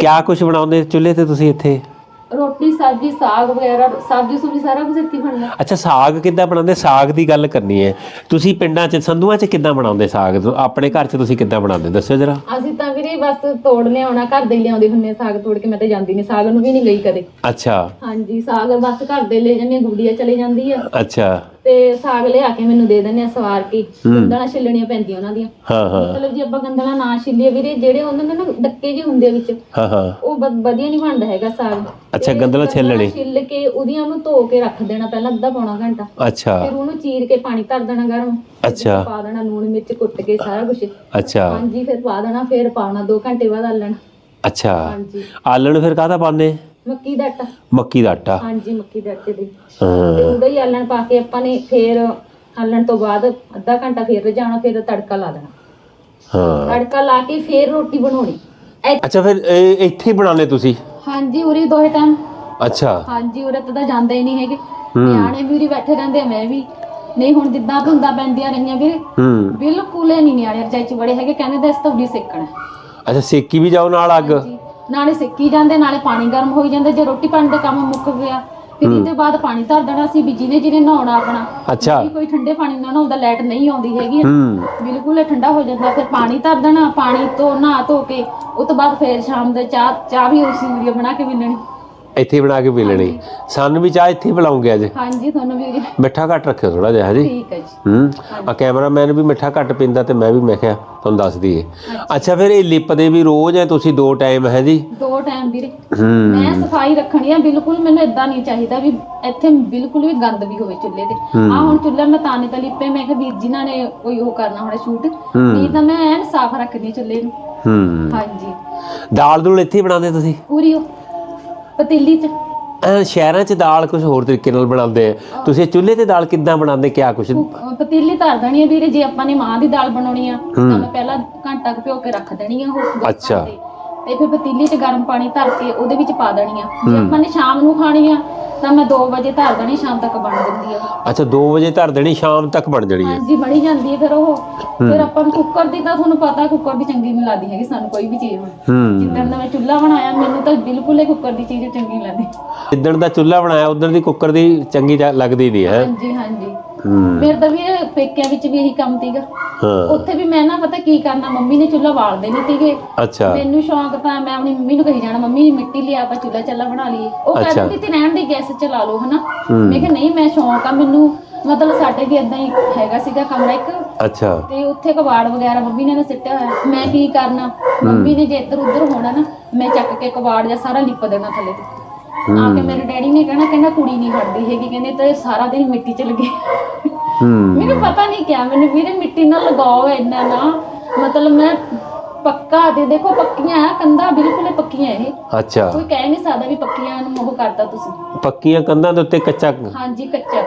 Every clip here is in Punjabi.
ਕਿਆ ਕੁਝ ਬਣਾਉਂਦੇ ਚੁੱਲ੍ਹੇ ਤੇ ਤੁਸੀਂ ਇੱਥੇ? ਰੋਟੀ ਸਬਜ਼ੀ ਸਾਗ ਵਗੈਰਾ ਸਬਜ਼ੀ ਸੁਬਜ਼ੀ ਸਾਰਾ ਕੁਝ ਇੱਥੇ ਬਣਦਾ। ਅੱਛਾ ਸਾਗ ਕਿੱਦਾਂ ਬਣਾਉਂਦੇ? ਸਾਗ ਦੀ ਗੱਲ ਕਰਨੀ ਹੈ। ਤੁਸੀਂ ਪਿੰਡਾਂ 'ਚ ਸੰਧੂਆਂ 'ਚ ਕਿੱਦਾਂ ਬਣਾਉਂਦੇ ਸਾਗ? ਆਪਣੇ ਘਰ 'ਚ ਤੁਸੀਂ ਕਿੱਦਾਂ ਬਣਾਉਂਦੇ? ਦੱਸਿਓ ਜਰਾ। ਅਸੀਂ ਤਾਂ ਵੀਰੇ ਬਸ ਤੋੜ ਲਿਆਉਣਾ ਘਰ ਦੇ ਲਿਆਉਂਦੇ ਹੁੰਨੇ ਸਾਗ ਤੋੜ ਕੇ ਮੈਂ ਤਾਂ ਜਾਂਦੀ ਨਹੀਂ ਸਾਗ ਨੂੰ ਵੀ ਨਹੀਂ ਗਈ ਕਦੇ। ਅੱਛਾ। ਹਾਂਜੀ ਸਾਗ ਬਸ ਘਰ ਦੇ ਲੈ ਜਾਂਦੇ ਗੁੜੀਆ ਚਲੇ ਜਾਂਦੀ ਆ। ਅੱਛਾ। ਤੇ ਸਾਗ ਲਿਆ ਕੇ ਮੈਨੂੰ ਦੇ ਦਿੰਦੇ ਆ ਸਵਾਰ ਕੇ। ਗੰਦਲਾਂ ਛਿੱਲਣੀਆਂ ਪੈਂਦੀਆਂ ਉਹਨਾਂ ਦੀਆਂ। ਹਾਂ ਹਾਂ। ਮਤਲਬ ਜੇ ਆਪਾਂ ਗੰਦਲਾਂ ਨਾ ਛਿੱਲੀਏ ਵੀਰੇ ਜਿਹੜੇ ਉਹਨਾਂ ਦੇ ਨਾ ਡੱਕੇ ਜਿਹੇ ਹੁੰਦੇ ਆ ਵਿੱਚ ਹਾਂ ਹਾਂ। ਉਹ ਵ- ਵਧੀਆ ਨਹੀਂ ਬਣਦਾ ਹੈਗਾ ਸਾਗ। ਅੱਛਾ, ਗੰਦਲਾਂ ਛਿੱਲਣੇ। ਛਿੱਲ ਕੇ ਉਹਦੀਆਂ ਉਹਨੂੰ ਧੋ ਕੇ ਰੱਖ ਦੇਣਾ ਪਹਿਲਾਂ ਅੱਧਾ ਪੌਣਾ ਘੰਟਾ। ਅੱਛਾ। ਫਿਰ ਉਹਨੂੰ ਚੀਰ ਕੇ ਪਾਣੀ ਧਰ ਦੇਣਾ ਗਰਮ। ਅੱਛਾ। ਪਾ ਦੇਣਾ ਲੂਣ ਮਿਰਚ ਕੁੱਟ ਕੇ ਸਾਰਾ ਕੁਝ ਅੱਛਾ। ਹਾਂਜੀ ਫਿਰ ਪਾ ਦੇਣਾ ਫਿਰ ਪਾਉਣਾ 2 ਘੰਟੇ ਬਾਅਦ ਆਲਣ। ਅੱਛਾ। ਹਾਂਜੀ। ਆਲਣ ਫਿਰ ਕਾਹਦਾ ਪਾਉਂਦੇ? ਮੱਕੀ ਦਾ ਆਟਾ। ਮੱਕੀ ਦਾ ਆਟਾ। ਹਾਂਜੀ ਮੱਕੀ ਦੇ ਆਟੇ ਦੇ। ਤੇ ਹਾਂ ਉਹਦਾ ਹੀ ਆਲਣ ਪਾ ਕੇ ਆਪਾਂ ਨੇ ਫਿਰ ਆਲਣ ਤੋਂ ਬਾਅਦ ਅੱਧਾ ਘੰਟਾ ਫਿਰ ਰਜਾਣਾ ਫਿਰ ਤੜਕਾ ਲਾ ਦੇਣਾ। ਹਾਂ। ਤੜਕਾ ਲਾ ਕੇ ਫਿਰ ਰੋਟੀ ਬਣਾਉਣੀ। ਐ- ਅੱਛਾ ਫਿਰ ਇਹ ਇੱਥੇ ਹੀ ਬਣਾਉਂਦੇ ਤੁਸੀਂ? ਹਾਂਜੀ ਉਰੇ ਦੋਹੇ ਟਾਈਮ ਅੱਛਾ। ਹਾਂਜੀ ਉਰੇ ਤਾਂ ਜਾਂਦੇ ਹੀ ਨਹੀਂ ਹੈਗੇ। ਹੂੰ। ਨਿਆਣੇ ਵੀ ਉਰੇ ਬੈਠੇ ਰਹਿੰਦੇ ਆ ਮੈਂ ਵੀ। ਨਹੀਂ ਹੁਣ ਜਿੱਦਾਂ ਧੁੰਦਾਂ ਪੈਂਦੀਆਂ ਰਹੀਆਂ ਵੀਰੇ। ਹੂੰ। ਬਿਲਕੁਲ ਹੀ ਨਹੀਂ ਨਿਆਣੇ ਰਜਾਈ ਚ ਬੜੇ ਹੈਗੇ ਕਹਿੰਦੇ ਤੇ ਇਸ ਤੋਂ ਵੀ ਸੇਕਣਾ। ਹੈ। ਅੱਛਾ ਸੇਕੀ ਵੀ ਜਾਓ ਨਾਲ ਅੱਗ। ਹਾਂਜੀ। ਨਾਲੇ ਸੇਕੀ ਜਾਂਦੇ ਨਾਲੇ ਪਾਣੀ ਗਰਮ ਹੋਈ ਜਾਂਦਾ ਜੇ ਰੋਟੀ ਪਾਣੀ ਦਾ ਕੰਮ ਮੁੱਕ ਗਿਆ ਫਿਰ ਇਹਦੇ ਬਾਅਦ ਪਾਣੀ ਧਰ ਦੇਣਾ ਸੀ ਵੀ ਜਿਹਨੇ ਜਿਹਨੇ ਨਹਾਉਣਾ ਆਪਣਾ ਅੱਛਾ। ਵੀ ਕੋਈ ਠੰਡੇ ਪਾਣੀ ਨਾਲ ਨਹਾਉਂਦਾ ਲਾਈਟ ਨਹੀਂ ਆਉਂਦੀ ਹੈਗੀ। ਹੂੰ। ਬਿਲਕੁਲ ਠੰਡਾ ਹੋ ਜਾਂਦਾ ਫਿਰ ਪਾਣੀ ਧਰ ਦੇਣਾ ਪਾਣੀ ਤੋਂ ਨਹਾ ਧੋ ਕੇ ਉਹ ਤੋਂ ਬਾਅਦ ਫਿਰ ਸ਼ਾਮ ਦੇ ਚਾਹ ਚਾਹ ਵੀ ਉਸੇ ਵੀਡੀਓ ਬਣਾ ਕੇ ਪੀਣੀ ਇੱਥੇ ਹੀ ਬਣਾ ਕੇ ਪੀ ਲੈਣੀ ਸਾਨੂੰ ਵੀ ਚਾਹ ਇੱਥੇ ਹੀ ਪਿਲਾਉਂਗੇ ਅੱਜ। ਹਾਂਜੀ ਤੁਹਾਨੂੰ ਵੀ। ਮਿੱਠਾ ਘੱਟ ਰੱਖਿਓ ਥੋੜਾ ਜਿਹਾ ਜੀ ਠੀਕ ਹੈ ਜੀ। ਹੂੰ। ਆ ਕੈਮਰਾਮੈਨ ਵੀ ਮਿੱਠਾ ਘੱਟ ਪੀਂਦਾ ਤੇ ਮੈਂ ਵੀ ਮੈਂ ਕਿਹਾ ਤੁਹਾਨੂੰ ਦੱਸ ਦਈਏ। ਅੱਛਾ ਫਿਰ ਇਹ ਲਿਪਦੇ ਵੀ ਰੋਜ਼ ਹੈ ਤੁਸੀਂ ਦੋ ਟਾਈਮ ਹੈ ਜੀ? ਦੋ ਟਾਈਮ ਵੀਰੇ। ਮੈਂ ਸਫ਼ਾਈ ਰੱਖਣੀ ਆ ਬਿਲਕੁਲ ਮੈਨੂੰ ਇਦਾਂ ਨਹੀਂ ਚਾਹੀਦਾ ਵੀ ਇੱਥੇ ਬਿਲਕੁਲ ਵੀ ਗੰਦ ਵੀ ਹੋਵੇ ਚੁੱਲ੍ਹੇ ਤੇ। ਆ ਹੁਣ ਚੁੱਲ੍ਹਾ ਮੈਂ ਤਾਨੇ ਤਾਂ ਲਿਪੇ ਮੈਂ ਕਿਹਾ ਵੀਰ ਜਿਨ੍ਹਾਂ ਨੇ ਕੋਈ ਉਹ ਕਰਨਾ ਹੋਣਾ ਸ਼ੂਟ। ਨਹੀਂ ਤਾਂ ਮੈਂ ਐਨ ਸਾਫ਼ ਰੱਖਦੀ ਚੁੱਲ੍ਹੇ ਨੂੰ। ਹੂੰ। ਹਾਂਜੀ। ਦਾਲ ਦੂਲ ਇੱਥੇ ਬਣਾਉਂਦੇ ਤੁਸੀਂ? ਪੂਰੀ ਉਹ। ਪਤੀਲੀ ਚ? ਅਹ ਸ਼ਹਿਰਾਂ 'ਚ ਦਾਲ ਕੁਝ ਹੋਰ ਤਰੀਕੇ ਨਾਲ ਬਣਾਉਂਦੇ ਆ। ਤੁਸੀਂ ਚੁੱਲ੍ਹੇ ਤੇ ਦਾਲ ਕਿੱਦਾਂ ਬਣਾਉਂਦੇ? ਕਿਆ ਕੁਝ ਅਹ ਪਤੀਲੀ ਧਰ ਦੇਣੀ ਆ ਵੀਰੇ ਜੇ ਆਪਾਂ ਨੇ ਮਾਂ ਦੀ ਦਾਲ ਬਣਾਉਣੀ ਆ ਤਾਂ ਮੈਂ ਪਹਿਲਾਂ ਘੰਟਾ ਕੁ ਭਿਓ ਕੇ ਰੱਖ ਦੇਣੀ ਆ ਉਹ ਅੱਛਾ। ਤੇ ਫਿਰ ਪਤੀਲੀ 'ਚ ਗਰਮ ਪਾਣੀ ਧਰ ਕੇ ਉਹਦੇ ਵਿੱਚ ਪਾ ਦੇਣੀ ਆ। ਜੇ ਆਪਾਂ ਨੇ ਸ਼ਾਮ ਨੂੰ ਖਾਣੀ ਆ ਤਾਂ ਮੈਂ 2 ਵਜੇ ਧਰ ਦੇਣੀ ਸ਼ਾਮ ਤੱਕ ਬਣ ਜਾਂਦੀ ਆ। ਅੱਛਾ 2 ਵਜੇ ਧਰ ਦੇਣੀ ਸ਼ਾਮ ਤੱਕ ਬਣ ਜਾਣੀ ਹੈ ਹਾਂਜੀ ਬਣੀ ਜਾਂਦੀ ਹੈ ਫਿਰ ਉਹ। ਫਿਰ ਆਪਾਂ ਨੂੰ ਕੁੱਕਰ ਦੀ ਤਾਂ ਤੁਹਾਨੂੰ ਪਤਾ ਕੁੱਕਰ ਦੀ ਚੰਗੀ ਨਹੀਂ ਲੱਗਦੀ ਹੈਗੀ ਸਾਨੂੰ ਕੋਈ ਵੀ ਚੀਜ਼। ਹੁਣ ਜਿੱਦਣ ਦਾ ਮੈਂ ਚੁੱਲ੍ਹਾ ਬਣਾਇਆ ਮੈਨੂੰ ਤਾਂ ਬਿਲਕੁਲ ਹੀ ਕੁੱਕਰ ਦੀ ਚੀਜ਼ ਚੰਗੀ ਨਹੀਂ ਲੱਗਦੀ। ਜਿੱਦਣ ਦਾ ਚੁੱਲ੍ਹਾ ਬਣਾਇਆ ਉਦੋਂ ਦੀ ਕੁੱਕਰ ਦੀ ਚੰਗੀ ਲੱਗਦੀ ਨਹੀਂ ਹੈ। ਹਾਂਜੀ ਹਾਂਜੀ। ਹੂੰ। ਮੇਰੇ ਤਾਂ ਵੀ ਇਹ ਪੇਕਿਆਂ ਵਿੱਚ ਵੀ ਇਹੀ ਕੰਮ ਸੀਗਾ। ਹਾਂ। ਉੱਥੇ ਵੀ ਮੈਂ ਨਾ ਪਤਾ ਕੀ ਕਰਨਾ ਮੰਮੀ ਨੇ ਚੁੱਲ੍ਹਾ ਬਾਲਦੇ ਨਹੀਂ ਸੀਗੇ। ਅੱਛਾ। ਮੈਨੂੰ ਸ਼ੌਂਕ ਤਾਂ ਮੈਂ ਆਪਣੀ ਮੰਮੀ ਨੂੰ ਕਹੀ ਜਾਣਾ ਮੰਮੀ ਮਿੱਟੀ ਲਿਆ ਆਪਾਂ ਚੁੱਲ੍ਹਾ ਚੱਲਾ ਬਣਾ ਲਈਏ। ਉਹ ਅੱਛਾ। ਕਹਿੰਦੀ ਤੀ ਰਹਿਣ ਦੀ ਗੈਸ ਚਲਾ ਲਓ ਹਨਾ? ਮੈਂ ਕਿਹਾ ਨਹੀਂ ਮੈਂ ਸ਼ੌਂਕ ਆ ਮੈਨੂੰ ਮਤਲਬ ਸਾਡੇ ਵੀ ਇਦਾਂ ਹੀ ਹੈਗਾ ਸੀਗਾ ਕਮਰਾ ਇੱਕ। ਅੱਛਾ। ਤੇ ਉੱਥੇ ਕਬਾੜ ਵਗੈਰਾ ਮੰਮੀ ਨੇ ਨਾ ਸਿੱਟਿਆ ਹੋਇਆ। ਮੈਂ ਕੀ ਕਰਨਾ? ਮੰਮੀ ਨੇ ਜੇ ਇੱਧਰ ਉੱਧਰ ਹੋਣਾ ਨਾ ਮੈਂ ਚੱਕ ਕੇ ਕਬਾੜ ਜਾਂ ਸਾਰਾ ਲਿਪ ਦੇਣਾ ਥੱਲੇ ਤੇ। ਆ ਕੇ ਮੇਰੇ ਡੈਡੀ ਨੇ ਕਹਿਣਾ ਕਹਿੰਦਾ ਕੁੜੀ ਨਹੀਂ ਹਟਦੀ ਹੈਗੀ ਕਹਿੰਦੇ ਤੇ ਸਾਰਾ ਦਿਨ ਮਿੱਟੀ 'ਚ ਲੱਗੇ। ਹੂੰ। ਮੈਨੂੰ ਪਤਾ ਨਹੀਂ ਕਿਹਾ ਮੈਨੂੰ ਵੀਰੇ ਮਿੱਟੀ ਨਾਲ ਲਗਾਓ ਇੰਨਾ ਨਾ ਮਤਲਬ ਮੈਂ ਪੱਕਾ ਦੇ ਦੇਖੋ ਪੱਕੀਆਂ ਆ ਕੰਧਾਂ ਬਿਲਕੁਲ ਪੱਕੀਆਂ ਇਹ। ਅੱਛਾ। ਕੋਈ ਕਹਿ ਨਹੀਂ ਸਕਦਾ ਵੀ ਪੱਕੀਆਂ ਨੂੰ ਉਹ ਕਰਦਾ ਤੁਸੀਂ। ਪੱਕੀਆਂ ਕੰਧਾਂ ਦੇ ਉੱਤੇ ਕੱਚਾ ਹਾਂਜੀ ਕੱਚਾ।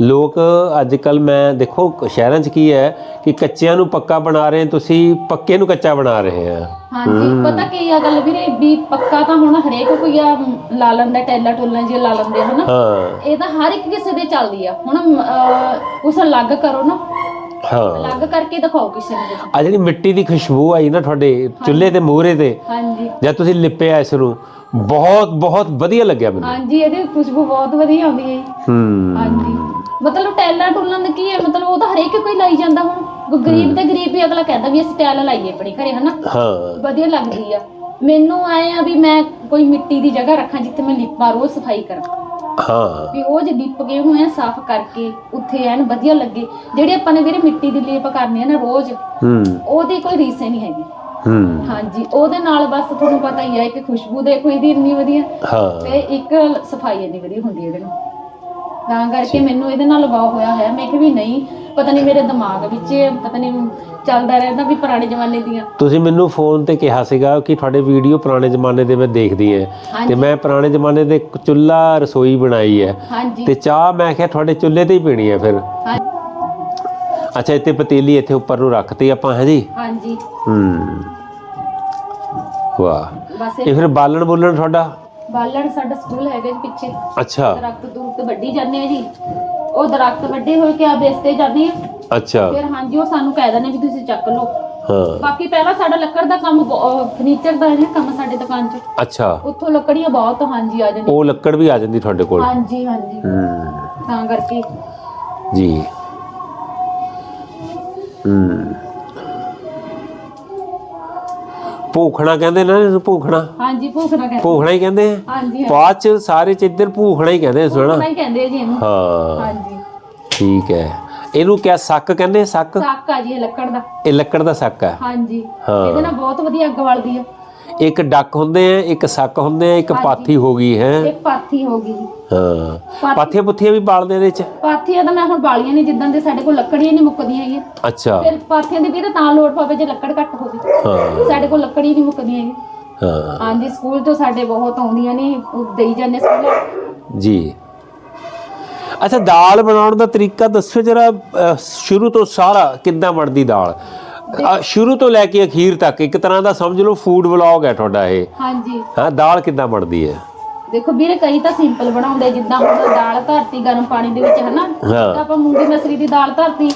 ਲੋਕ ਅੱਜ ਕੱਲ ਮੈਂ ਦੇਖੋ ਸ਼ਹਿਰਾਂ 'ਚ ਕੀ ਹੈ ਕਿ ਕੱਚਿਆਂ ਨੂੰ ਪੱਕਾ ਬਣਾ ਰਹੇ ਤੁਸੀਂ ਪੱਕੇ ਨੂੰ ਕੱਚਾ ਬਣਾ ਰਹੇ ਆ ਹਾਂਜੀ ਪਤਾ ਕੀ ਆ ਗੱਲ ਵੀਰੇ ਵੀ ਪੱਕਾ ਤਾਂ ਹੁਣ ਹਰੇਕ ਕੋਈ ਆ ਲਾ ਲੈਂਦਾ ਟੈਲਾ ਟੋਲਾਂ ਜੀ ਲਾ ਲੈਂਦੇ ਹਨਾ? ਹਾਂ। ਇਹ ਤਾਂ ਹਰ ਇੱਕ ਕਿਸੇ ਦੇ ਚੱਲਦੀ ਆ। ਹੁਣ ਉਸ ਅਲੱਗ ਕਰੋ ਨਾ। ਹਾਂ। ਅਲੱਗ ਕਰਕੇ ਦਿਖਾਓ ਕਿਸੇ ਨੂੰ। ਆ ਜਿਹੜੀ ਮਿੱਟੀ ਦੀ ਖੁਸ਼ਬੂ ਆਈ ਨਾ ਤੁਹਾਡੇ ਚੁੱਲ੍ਹੇ ਤੇ ਮੂਹਰੇ ਤੇ ਹਾਂਜੀ। ਜਦ ਤੁਸੀਂ ਲਿਪਿਆ ਇਸ ਨੂੰ ਬਹੁਤ ਬਹੁਤ ਵਧੀਆ ਲੱਗਿਆ ਮੈਨੂੰ। ਹਾਂਜੀ ਇਹਦੀ ਖੁਸ਼ਬੂ ਬਹੁਤ ਵਧੀਆ ਆਉਂਦੀ ਹੈ ਜੀ। ਹੂੰ। ਹਾਂਜੀ। ਮਤਲਬ ਟੈਲਾਂ ਟੁੱਲਾਂ ਦਾ ਕੀ ਹੈ? ਮਤਲਬ ਉਹ ਤਾਂ ਹਰੇਕ ਕੋਈ ਲਾਈ ਜਾਂਦਾ ਹੁਣ। ਗਰੀਬ ਤੇ ਗਰੀਬ ਵੀ ਅਗਲਾ ਕਹਿੰਦਾ ਵੀ ਅਸੀਂ ਟੈਲ ਲਾਈਏ ਆਪਣੀ ਘਰੇ ਹਨਾ? ਹਾਂ। ਵਧੀਆ ਲੱਗਦੀ ਆ। ਮੈਨੂੰ ਆਏ ਆ ਵੀ ਮੈਂ ਕੋਈ ਮਿੱਟੀ ਦੀ ਜਗ੍ਹਾ ਰੱਖਾਂ ਜਿੱਥੇ ਮੈਂ ਲਿਪਾਂ ਰੋਜ਼ ਸਫ਼ਾਈ ਕਰਾਂ। ਹਾਂ। ਵੀ ਉਹ ਜੇ ਲਿਪ ਕੇ ਉਹਨੂੰ ਐ ਸਾਫ਼ ਕਰਕੇ ਉੱਥੇ ਐਨ ਵਧੀਆ ਲੱਗੇ। ਜਿਹੜੇ ਆਪਾਂ ਨੇ ਵੀਰੇ ਮਿੱਟੀ ਦੀ ਲੇਪ ਕਰਨੀ ਆ ਨਾ ਰੋਜ਼ ਹੂੰ। ਉਹਦੀ ਕੋਈ ਰੀਸ ਹੀ ਨਹੀਂ ਹੈਗੀ। ਹੂੰ। ਹਾਂਜੀ ਉਹਦੇ ਨਾਲ ਬਸ ਤੁਹਾਨੂੰ ਪਤਾ ਹੀ ਹੈ ਕਿ ਖੁਸ਼ਬੂ ਦੇਖੋ ਇਹਦੀ ਇੰਨੀ ਵਧੀਆ। ਹਾਂ। ਤੇ ਇੱਕ ਸਫ਼ਾਈ ਇੰਨੀ ਵਧੀਆ ਹੁੰਦੀ ਹੈ ਇਹਦੇ ਨਾਲ। ਤਾਂ ਕਰਕੇ ਮੈਨੂੰ ਇਹਦੇ ਨਾਲ ਲਗਾਅ ਹੋਇਆ ਹੈ। ਮੈਂ ਕਿ ਵੀ ਨਹੀਂ ਪਤਾ ਨਹੀਂ ਮੇਰੇ ਦਿਮਾਗ ਵਿੱਚ ਪਤਾ ਨਹੀਂ ਚੱਲਦਾ ਰਹਿੰਦਾ ਵੀ ਪੁਰਾਣੇ ਜ਼ਮਾਨੇ ਦੀਆਂ। ਤੁਸੀਂ ਮੈਨੂੰ ਫੋਨ ਤੇ ਕਿਹਾ ਸੀਗਾ ਕਿ ਤੁਹਾਡੇ ਵੀਡੀਓ ਪੁਰਾਣੇ ਜ਼ਮਾਨੇ ਦੇ ਮੈਂ ਦੇਖਦੀ ਐ। ਤੇ ਮੈਂ ਪੁਰਾਣੇ ਜ਼ਮਾਨੇ ਦੇ ਚੁੱਲ੍ਹਾ ਰਸੋਈ ਬਣਾਈ ਹੈ ਹਾਂਜੀ। ਤੇ ਚਾਹ ਮੈਂ ਕਿਹਾ ਤੁਹਾਡੇ ਚੁੱਲ੍ਹੇ ਤੇ ਹੀ ਪੀਣੀ ਹੈ ਫਿਰ। ਹਾਂ- ਅੱਛਾ ਇੱਥੇ ਪਤੀਲੀ ਇੱਥੇ ਉੱਪਰ ਨੂੰ ਰੱਖਤੀ ਆਪਾਂ ਹੈ ਜੀ? ਹਾਂਜੀ। ਹੂੰ। ਵਾਹ। ਇਹ ਫਿਰ ਬਾਲਣ ਬੋਲਣ ਤੁਹਾਡਾ? ਬਾਲਣ ਸਾਡਾ ਸਕੂਲ ਹੈਗਾ ਜੀ ਪਿੱਛੇ। ਅੱਛਾ। ਦਰਖਤ ਦੂਰ ਤੇ ਵੱਢੀ ਜਾਂਦੇ ਆ ਜੀ। ਉਹ ਦਰਖਤ ਵੱਡੇ ਹੋਏ ਕਿ ਆ ਬੇਸਤੇ ਜਾਂਦੇ ਆ। ਅੱਛਾ। ਫਿਰ ਹਾਂਜੀ ਉਹ ਸਾਨੂੰ ਕਹਿ ਦਿੰਦੇ ਵੀ ਤੁਸੀਂ ਚੱਕ ਲਓ। ਹਾਂ। ਬਾਕੀ ਪਹਿਲਾਂ ਸਾਡਾ ਲੱਕੜ ਦਾ ਕੰਮ ਫਰਨੀਚਰ ਦਾ ਹੈ ਕੰਮ ਸਾਡੇ ਦੁਕਾਨ 'ਚ। ਅੱਛਾ। ਉੱਥੋਂ ਲੱਕੜੀਆਂ ਬਹੁਤ ਹਾਂਜੀ ਆ ਜਾਂਦੀਆਂ। ਉਹ ਲੱਕੜ ਵੀ ਆ ਜਾਂਦੀ ਤੁਹਾਡੇ ਕੋਲ? ਹਾਂਜੀ ਹਾਂਜੀ। ਹੂੰ। ਤਾਂ ਕਰਕੇ। ਜੀ। ਹੂੰ। ਭੂਖਣਾ ਕਹਿੰਦੇ ਨਾ ਇਹਨੂੰ ਭੂਖਣਾ? ਹਾਂਜੀ ਭੁੱਖ ਨਾ ਕਹਿੰਦੇ। ਭੂਖਣਾ ਹੀ ਕਹਿੰਦੇ ਆ? ਹਾਂਜੀ ਬਾਅਦ ਚ ਸਾਰੇ ਚ ਇੱਧਰ ਭੂਖਣਾ ਹੀ ਕਹਿੰਦੇ ਸੁਣਾ। ਭੁੱਖਣਾ ਹੀ ਕਹਿੰਦੇ ਆ ਜੀ ਇਹਨੂੰ। ਹਾਂ। ਹਾਂਜੀ। ਠੀਕ ਹੈ। ਇਹਨੂੰ ਕਿਆ ਸੱਕ ਕਹਿੰਦੇ ਸੱਕ? ਸੱਕ ਆ ਜੀ ਇਹ ਲੱਕੜ ਦਾ। ਇਹ ਲੱਕੜ ਦਾ ਸੱਕ ਹੈ ਹਾਂਜੀ। ਹਾਂ। ਇਹਦੇ ਨਾਲ ਬਹੁਤ ਵਧੀਆ ਅੱਗ ਬਲਦੀ ਆ। ਇੱਕ ਡੱਕ ਹੁੰਦੇ ਆ ਇੱਕ ਸੱਕ ਹੁੰਦੇ ਆ ਇੱਕ ਪਾਥੀ ਹੋ ਗਈ ਹੈ? ਇੱਕ ਪਾਥੀ ਹੋ ਗਈ। ਹਾਂ। ਪਾਥੀ- ਪਾਥੀਆਂ ਪੁੱਥੀਆਂ ਵੀ ਬਾਲਦੇ ਇਹਦੇ ਚ? ਪਾਥੀਆਂ ਤਾਂ ਮੈਂ ਹੁਣ ਬਾਲੀਆਂ ਨਹੀਂ ਜਿੱਦਾਂ ਦੇ ਸਾਡੇ ਕੋਲ ਲੱਕੜੀਆਂ ਨਹੀਂ ਮੁੱਕਦੀਆਂ ਹੈਗੀਆਂ। ਅੱਛਾ। ਫਿਰ ਪਾਥੀਆਂ ਦੀ ਵੀ ਤਾਂ ਤਾਂ ਲੋੜ ਪਵੇ ਜੇ ਲੱਕੜ ਘੱਟ ਹੋਵੇ। ਹਾਂ। ਸਾਡੇ ਕੋਲ ਲੱਕੜੀ ਨਹੀਂ ਮੁੱਕਦੀਆਂ ਹੈਗੀਆਂ। ਹਾਂ। ਹਾਂਜੀ ਸਕੂਲ ਤੋਂ ਸਾਡੇ ਬਹੁਤ ਆਉਂਦੀਆਂ ਨੇ ਉਹ ਦੇਈ ਜਾਂਦੇ ਸਕੂਲ। ਜੀ। ਅੱਛਾ ਦਾਲ ਬਣਾਉਣ ਦਾ ਤਰੀਕਾ ਦੱਸਿਓ ਜਰਾ ਸ਼ੁਰੂ ਤੋਂ ਸਾਰਾ ਕਿੱਦਾਂ ਬਣਦੀ ਦਾਲ? ਅਹ, ਸ਼ੁਰੂ ਤੋਂ ਲੈ ਕੇ ਅਖੀਰ ਤੱਕ ਇੱਕ ਤਰ੍ਹਾਂ ਦਾ ਸਮਝ ਲਓ ਫੂਡ ਵਲੌਗ ਹੈ ਤੁਹਾਡਾ ਇਹ। ਹਾਂਜੀ। ਹਾਂ ਦਾਲ ਕਿੱਦਾਂ ਬਣਦੀ ਹੈ? ਦੇਖੋ ਵੀਰੇ ਕਈ ਤਾਂ ਸਿੰਪਲ ਬਣਾਉਂਦੇ ਜਿੱਦਾਂ ਹੁਣ ਦਾਲ ਧਰਤੀ ਗਰਮ ਪਾਣੀ ਦੇ ਵਿੱਚ ਹਨਾ? ਹਾਂ। ਤਾਂ ਆਪਾਂ ਮੂੰਗੀ ਮਸਰੀ ਦੀ ਦਾਲ ਧਰਤੀ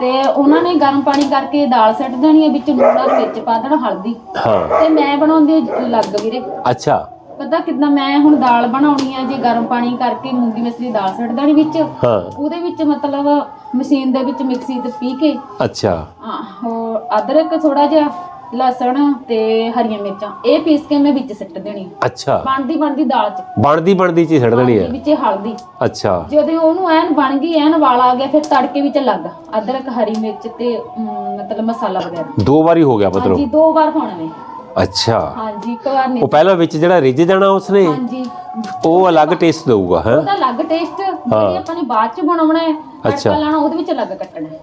ਤੇ ਉਹਨਾਂ ਨੇ ਗਰਮ ਪਾਣੀ ਕਰਕੇ ਦਾਲ ਸੱਟ ਦੇਣੀ ਹੈ ਵਿੱਚ ਲੂਣ ਔਰ ਮਿਰਚ ਪਾ ਦੇਣਾ ਹਲਦੀ। ਹਾਂ। ਤੇ ਮੈਂ ਬਣਾਉਂਦੀ ਹਾਂ ਲੱਗ ਵੀਰੇ। ਅੱਛਾ। ਪਤਾ ਕਿਦਾਂ ਮੈਂ ਹੁਣ ਦਾਲ ਬਣਾਉਣੀ ਆ ਜੇ ਗਰਮ ਪਾਣੀ ਕਰਕੇ ਮੂੰਗੀ ਮਸਰੀ ਦੀ ਦਾਲ ਸੱਟ ਦੇਣੀ ਵਿੱਚ ਹਾਂ। ਉਹਦੇ ਵਿੱਚ ਮਤਲਬ ਮਸ਼ੀਨ ਦੇ ਵਿੱਚ ਮਿਕਸੀ ਤੇ ਪੀ ਕੇ। ਅੱਛਾ। ਆਹ, ਹੋਰ ਅਦਰਕ ਥੋੜਾ ਜਿਹਾ ਲਸਣ ਤੇ ਹਰੀਆਂ ਮਿਰਚਾਂ ਇਹ ਪੀਸ ਕੇ ਮੈਂ ਵਿੱਚ ਸਿੱਟ ਦੇਣੀ। ਅੱਛਾ। ਬਣਦੀ ਬਣਦੀ ਦਾਲ ਚ। ਬਣਦੀ ਬਣਦੀ ਚ ਹੀ ਛੱਡ ਦੇਣੀ ਹੈ। ਵਿੱਚ ਹਲਦੀ। ਅੱਛਾ। ਜਦੋਂ ਉਹਨੂੰ ਐਨ ਬਣ ਗਈ ਐਨ ਵਾਲ ਆ ਗਿਆ ਫਿਰ ਤੜਕੇ ਵਿੱਚ ਲੱਗ ਅਦਰਕ ਹਰੀ ਮਿਰਚ ਤੇ ਅਮ, ਮਤਲਬ ਮਸਾਲਾ ਵਗੈਰਾ। ਦੋ ਵਾਰੀ ਹੋ ਗਿਆ ਮਤਲਬ ਹਾਂਜੀ ਦੋ ਵਾਰ ਪਾਉਣਾ ਨੇ ਅੱਛਾ। ਹਾਂਜੀ ਇੱਕ ਵਾਰ ਨਹੀਂ ਉਹ ਪਹਿਲਾਂ ਵਿੱਚ ਜਿਹੜਾ ਰਿੱਝ ਜਾਣਾ ਉਸਨੇ ਹਾਂਜੀ। ਉਹ ਅਲੱਗ ਟੇਸਟ ਦਊਗਾ ਹੈ? ਉਹਦਾ ਅਲੱਗ ਟੇਸਟ ਜਿਹੜੀ ਆਪਾਂ ਨੇ ਬਾਅਦ ਚ ਬਣਾਉਣਾ ਹੈ ਅੱਛਾ। ਲਾਣਾ ਉਹਦੇ ਵਿੱਚ ਅਲੱਗ ਕੱਟਣਾ ਹੈ।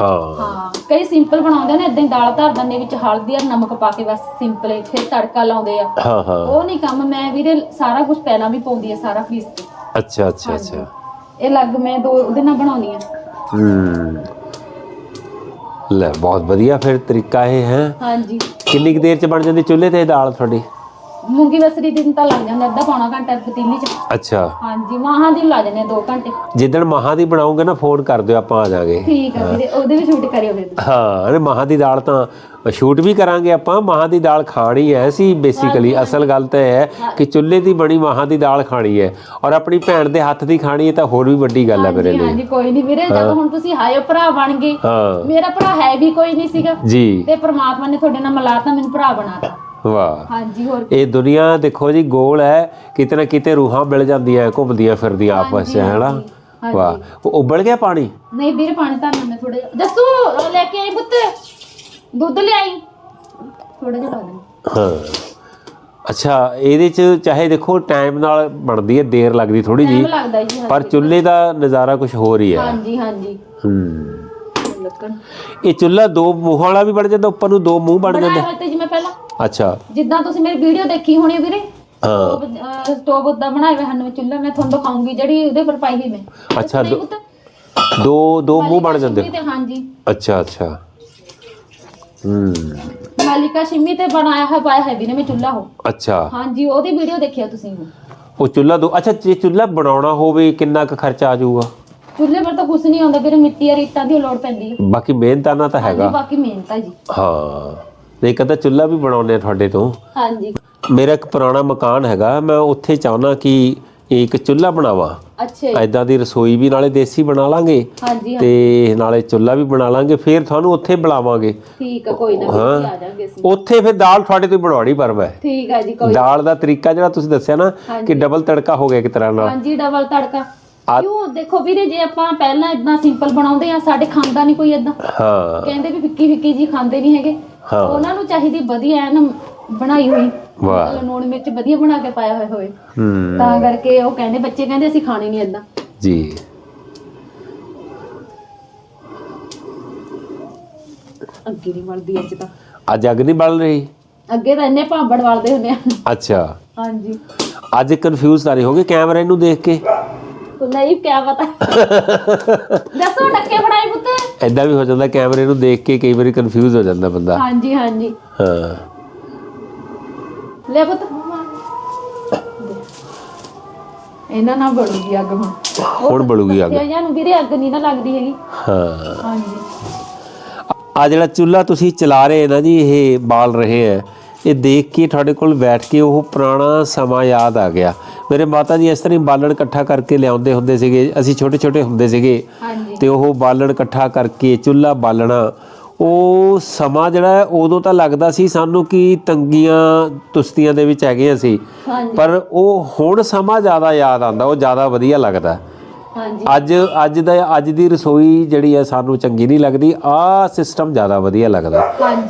ਹਾਂ। ਹਾਂ ਕਈ ਸਿੰਪਲ ਬਣਾਉਂਦੇ ਨੇ ਇਦਾਂ ਹੀ ਦਾਲ ਧਰ ਦਿੰਦੇ ਵਿੱਚ ਹਲਦੀ ਔਰ ਨਮਕ ਪਾ ਕੇ ਬਸ ਸਿੰਪਲ ਹੀ ਫਿਰ ਤੜਕਾ ਲਾਉਂਦੇ ਆ। ਹਾਂ ਹਾਂ। ਉਹ ਨਹੀਂ ਕੰਮ ਮੈਂ ਵੀਰੇ ਸਾਰਾ ਕੁਝ ਪਹਿਲਾਂ ਵੀ ਪਾਉਂਦੀ ਆ ਸਾਰਾ ਪੀਸ ਕੇ ਅੱਛਾ ਅੱਛਾ ਅੱਛਾ। ਇਹ ਲੱਗ ਮੈਂ ਦੋ ਉਹਦੇ ਨਾਲ ਬਣਾਉਣੀ ਆ ਹੂੰ। ਲੈ ਬਹੁਤ ਵਧੀਆ ਫਿਰ ਤਰੀਕਾ ਇਹ ਹੈ। ਹਾਂਜੀ। ਕਿੰਨੀ ਕੁ ਦੇਰ ਚ ਬਣ ਜਾਂਦੀ ਚੁੱਲ੍ਹੇ ਤੇ ਇਹ ਦਾਲ ਤੁਹਾਡੀ? ਮੂੰਗੀ ਮਸਰੀ ਦਿਨ ਤਾਂ ਲੱਗ ਜਾਂਦਾ ਅੱਧਾ ਪੌਣਾ ਘੰਟਾ ਪਤੀਲੀ ਚ। ਅੱਛਾ। ਹਾਂਜੀ ਮਾਹਾਂ ਦੀ ਲਾ ਜਾਂਦੇ 2 ਘੰਟੇ। ਜਿੱਦਣ ਮਹਾਂ ਦੀ ਬਣਾਉਂਗੇ ਨਾ ਫੋਨ ਕਰ ਦਿਓ ਆਪਾਂ ਆ ਜਾਾਂਗੇ। ਠੀਕ ਆ ਵੀਰੇ ਉਹਦੇ ਵੀ ਸ਼ੂਟ ਕਰਿਓ ਫਿਰ ਹਾਂ ਅਰੇ ਮਹਾਂ ਦੀ ਦਾਲ ਤਾਂ ਸ਼ੂਟ ਵੀ ਕਰਾਂਗੇ ਆਪਾਂ ਮਹਾਂ ਦੀ ਦਾਲ ਖਾਣੀ ਹੈ ਸੀ ਬੇਸਿਕਲੀ ਅਸਲ ਗੱਲ ਤਾਂ ਇਹ ਹੈ ਕਿ ਚੁੱਲ੍ਹੇ ਦੀ ਬਣੀ ਮਹਾਂ ਦੀ ਦਾਲ ਖਾਣੀ ਹੈ ਔਰ ਆਪਣੀ ਭੈਣ ਦੇ ਹੱਥ ਦੀ ਖਾਣੀ ਹੈ ਤਾਂ ਹੋਰ ਵੀ ਵੱਡੀ ਗੱਲ ਹੈ ਮੇਰੇ ਲਈ। ਹਾਂਜੀ ਕੋਈ ਨਹੀਂ ਵੀਰੇ ਜਦੋਂ ਹੁਣ ਤੁਸੀਂ ਹਾਇਓ ਭਰਾ ਬਣ ਗਏ ਮੇਰਾ ਭਰਾ ਹੈ ਵੀ ਕੋਈ ਨਹੀਂ ਸੀਗਾ ਜੀ। ਤੇ ਪ੍ਰਮਾਤਮਾ ਨੇ ਤੁਹਾਡੇ ਨਾਲ ਮਿਲਾਤਾ ਮੈਨੂੰ ਭਰਾ ਬਣਾਤਾ। ਵਾਹ। ਹਾਂਜੀ ਹੋਰ ਇਹ ਦੁਨੀਆ ਦੇਖੋ ਜੀ ਗੋਲ ਹੈ ਕਿਤੇ ਨਾ ਕਿਤੇ ਰੂਹਾਂ ਮਿਲ ਜਾਂਦੀਆਂ ਘੁੰਮਦੀਆਂ ਫਿਰਦੀਆਂ ਆਪਸ 'ਚ ਹੈਨਾ ਹਾਂਜੀ। ਵਾਹ। ਉਹ ਉਬਲ ਗਿਆ ਪਾਣੀ? ਨਹੀਂ ਵੀਰੇ ਪਾਣੀ ਧਰਨਾ ਮੈਂ ਥੋੜਾ ਜਿਹਾ ਦੱਸੂ ਉਹ ਲੈ ਕੇ ਆਈ ਪੁੱਤ। ਦੁੱਧ ਲਿਆਈ। ਥੋੜਾ ਜਿਹਾ ਦੇ ਹਾਂ। ਅੱਛਾ ਇਹਦੇ 'ਚ ਚਾਹੇ ਦੇਖੋ ਟਾਈਮ ਨਾਲ ਬਣਦੀ ਹੈ ਦੇਰ ਲੱਗਦੀ ਥੋੜੀ ਜੀ ਟਾਈਮ ਲੱਗਦਾ ਜੀ ਪਰ ਚੁੱਲ੍ਹੇ ਦਾ ਨਜ਼ਾਰਾ ਕੁਝ ਹੋਰ ਹੀ ਹੈ। ਹਾਂਜੀ ਹਾਂਜੀ। ਹੂੰ। ਲੱਕੜ ਇਹ ਚੁੱਲ੍ਹਾ ਦੋ ਮੂੰਹਾਂ ਵਾਲਾ ਵੀ ਬਣ ਜਾਂਦਾ ਉੱਪਰ ਨੂੰ ਦੋ ਮੂੰਹ ਬਣ ਜਾਂਦੇ। ਬਣਾਇਆ ਹੋਇਆ ਤੇ ਜਿਵੇਂ ਪਹਿਲਾਂ ਅੱਛਾ। ਜਿੱਦਾਂ ਤੁਸੀਂ ਮੇਰੀ ਵੀਡੀਓ ਦੇਖੀ ਹੋਣੀ ਹੈ ਵੀਰੇ ਹਾਂ। ਸਟੋਵ ਉਦਾਂ ਬਣਾਇਆ ਹੋਇਆ ਹਨ ਚੁੱਲ੍ਹਾ ਮੈਂ ਤੁਹਾਨੂੰ ਦਿਖਾਉਂਗੀ ਜਿਹੜੀ ਉਹਦੇ ਪਰ ਪਾਈ ਹੋਈ ਮੈਂ। ਅੱਛਾ, ਦੋ-? ਦੋ ਦੋ ਮੂੰਹ ਬਣ ਜਾਂਦੇ। ਤੇ ਹਾਂਜੀ। ਅੱਛਾ ਅੱਛਾ। ਹੂੰ। ਮਾਲਿਕਾ ਸ਼ਿਮੀ ਤੇ ਬਣਾਇਆ ਹੋਇਆ ਪਾਇਆ ਹੈ ਵੀਰੇ ਮੈਂ ਚੁੱਲ੍ਹਾ ਹੋ ਅੱਛਾ। ਹਾਂਜੀ ਉਹਦੀ ਵੀਡੀਓ ਦੇਖਿਆ ਤੁਸੀਂ ਉਹ ਚੁੱਲ੍ਹਾ ਦੋ ਅੱਛਾ ਜੇ ਚੁੱਲ੍ਹਾ ਬਣਾਉਣਾ ਹੋਵੇ ਕਿੰਨਾ ਕੁ ਖਰਚਾ ਆ ਜਾਊਗਾ? ਚੁੱਲ੍ਹੇ ਪਰ ਤਾਂ ਕੁਝ ਨਹੀਂ ਆਉਂਦਾ ਵੀਰੇ ਮਿੱਟੀ ਜਾਂ ਇੱਟਾਂ ਦੀ ਲੋੜ ਪੈਂਦੀ ਹੈ ਬਾਕੀ ਮਿਹਨਤਾਨਾ ਤਾਂ ਹਾਂਜੀ ਹੈਗਾ। ਬਾਕੀ ਮਿਹਨਤ ਹੈ ਜੀ। ਹਾਂ। ਨਹੀਂ ਕਦਾ ਚੁੱਲ੍ਹਾ ਵੀ ਬਣਾਉਨੇ ਆ ਤੁਹਾਡੇ ਤੋਂ। ਹਾਂਜੀ। ਮੇਰਾ ਇੱਕ ਪੁਰਾਣਾ ਮਕਾਨ ਹੈਗਾ ਮੈਂ ਉੱਥੇ ਚਾਹੁੰਦਾ ਕਿ ਇੱਕ ਚੁੱਲ੍ਹਾ ਬਣਾਵਾਂ। ਅੱਛਾ ਜੀ। ਐਦਾਂ ਦੀ ਰਸੋਈ ਵੀ ਨਾਲੇ ਦੇਸੀ ਬਣਾ ਲਾਂਗੇ ਹਾਂਜੀ ਤੇ ਨਾਲੇ ਚੁੱਲ੍ਹਾ ਵੀ ਬਣਾ ਲਾਂਗੇ ਫਿਰ ਤੁਹਾਨੂੰ ਉੱਥੇ ਬੁਲਾਵਾਂਗੇ। ਠੀਕ ਆ ਕੋਈ ਨਾ ਆ ਜਾਾਂਗੇ ਅਸੀਂ। ਉੱਥੇ ਫਿਰ ਦਾਲ ਤੁਹਾਡੇ ਤੋਂ ਹੀ ਬਣਾਉਣੀ ਪਰ ਮੈਂ। ਠੀਕ ਆ ਜੀ ਕੋਈ ਦਾਲ ਦਾ ਤਰੀਕਾ ਜਿਹੜਾ ਤੁਸੀਂ ਦੱਸਿਆ ਨਾ ਕਿ ਡਬਲ ਤੜਕਾ ਹੋ ਗਿਆ ਇੱਕ ਤਰ੍ਹਾਂ ਨਾਲ। ਹਾਂਜੀ ਡਬਲ ਤੜਕਾ। ਆ- ਕਿਉਂ? ਦੇਖੋ ਵੀਰੇ ਜੇ ਆਪਾਂ ਪਹਿਲਾਂ ਇਦਾਂ ਸਿੰਪਲ ਬਣਾਉਂਦੇ ਆ ਸਾਡੇ ਖਾਂਦਾ ਨਹੀਂ ਕੋਈ ਇਦਾਂ ਹਾਂ। ਕਹਿੰਦੇ ਵੀ ਫਿੱਕੀ ਫਿੱਕੀ ਜੀ ਖਾਂਦੇ ਨਹੀਂ ਹੈਗੇ। ਹਾਂ। ਉਹਨਾਂ ਨੂੰ ਚਾਹੀਦੀ ਵਧੀਆ ਐਨ ਬਣਾਈ ਹੋਈ। ਵਾਹ। ਮਤਲਬ ਲੂਣ ਮਿਰਚ ਵਧੀਆ ਬਣਾ ਕੇ ਪਾਇਆ ਹੋਇਆ ਹੋਵੇ। ਹੂੰ। ਤਾਂ ਕਰਕੇ ਉਹ ਕਹਿੰਦੇ ਬੱਚੇ ਕਹਿੰਦੇ ਅਸੀਂ ਖਾਣੀ ਨਹੀਂ ਇਦਾਂ ਜੀ। ਅੱਗੇ ਨਹੀਂ ਬਣਦੀ ਅੱਜ ਤਾਂ। ਅੱਜ ਅੱਗ ਨਹੀਂ ਬਲ ਰਹੀ? ਅੱਗੇ ਤਾਂ ਇੰਨੇ ਭਾਂਬੜ ਵਾਲਦੇ ਹੁੰਦੇ ਆ। ਅੱਛਾ। ਹਾਂਜੀ। ਅੱਜ ਕਨਫਿਊਜ਼ ਤਾਂ ਨਹੀਂ ਹੋ ਗਏ ਕੈਮਰੇ ਨੂੰ ਦੇਖ ਕੇ? ਨਹੀਂ ਕਿਆ ਪਤਾ। ਦੱਸੋ ਫੜਾਈ ਪੁੱਤ? ਐਦਾਂ ਵੀ ਹੋ ਜਾਂਦਾ ਕੈਮਰੇ ਨੂੰ ਦੇਖ ਕੇ ਕਈ ਵਾਰੀ ਕਨਫਿਊਜ਼ ਹੋ ਜਾਂਦਾ ਬੰਦਾ। ਹਾਂਜੀ ਹਾਂਜੀ। ਹਾਂ। ਲੈ ਪੁੱਤ। ਇਹਨਾਂ ਨਾਲ ਬਣੂਗੀ ਅੱਗ ਹੁਣ। ਹੁਣ ਬਲੂਗੀ ਅੱਗ। ਜਾਂ ਨੂੰ ਵੀਰੇ ਅੱਗ ਨਹੀਂ ਨਾ ਲੱਗਦੀ ਹੈਗੀ। ਹਾਂ। ਹਾਂਜੀ। ਆ ਜਿਹੜਾ ਚੁੱਲ੍ਹਾ ਤੁਸੀਂ ਚਲਾ ਰਹੇ ਨਾ ਜੀ ਇਹ ਬਾਲ ਰਹੇ ਹੈ ਇਹ ਦੇਖ ਕੇ ਤੁਹਾਡੇ ਕੋਲ ਬੈਠ ਕੇ ਉਹ ਪੁਰਾਣਾ ਸਮਾਂ ਯਾਦ ਆ ਗਿਆ। ਮੇਰੇ ਮਾਤਾ ਜੀ ਇਸ ਤਰ੍ਹਾਂ ਹੀ ਬਾਲਣ ਇਕੱਠਾ ਕਰਕੇ ਲਿਆਉਂਦੇ ਹੁੰਦੇ ਸੀਗੇ। ਅਸੀਂ ਛੋਟੇ ਛੋਟੇ ਹੁੰਦੇ ਸੀਗੇ। ਤੇ ਉਹ ਬਾਲਣ ਇਕੱਠਾ ਕਰਕੇ ਚੁੱਲ੍ਹਾ ਬਾਲਣਾ। ਉਹ ਸਮਾਂ ਜਿਹੜਾ ਹੈ, ਉਦੋਂ ਤਾਂ ਲੱਗਦਾ ਸੀ ਸਾਨੂੰ ਕਿ ਤੰਗੀਆਂ ਤੁਸਤੀਆਂ ਦੇ ਵਿੱਚ ਹੈਗੇ ਹਾਂਜੀ। ਪਰ ਉਹ ਹੁਣ ਸਮਾਂ ਜ਼ਿਆਦਾ ਯਾਦ ਆਉਂਦਾ ਉਹ ਜ਼ਿਆਦਾ ਵਧੀਆ ਲੱਗਦਾ। ਹਾਂਜੀ। ਅੱਜ ਅੱਜ ਦਾ ਅੱਜ ਦੀ ਰਸੋਈ ਜਿਹੜੀ ਹੈ ਸਾਨੂੰ ਚੰਗੀ ਨਹੀਂ ਲੱਗਦੀ। ਆਹ ਸਿਸਟਮ ਜ਼ਿਆਦਾ ਵਧੀਆ ਲੱਗਦਾ।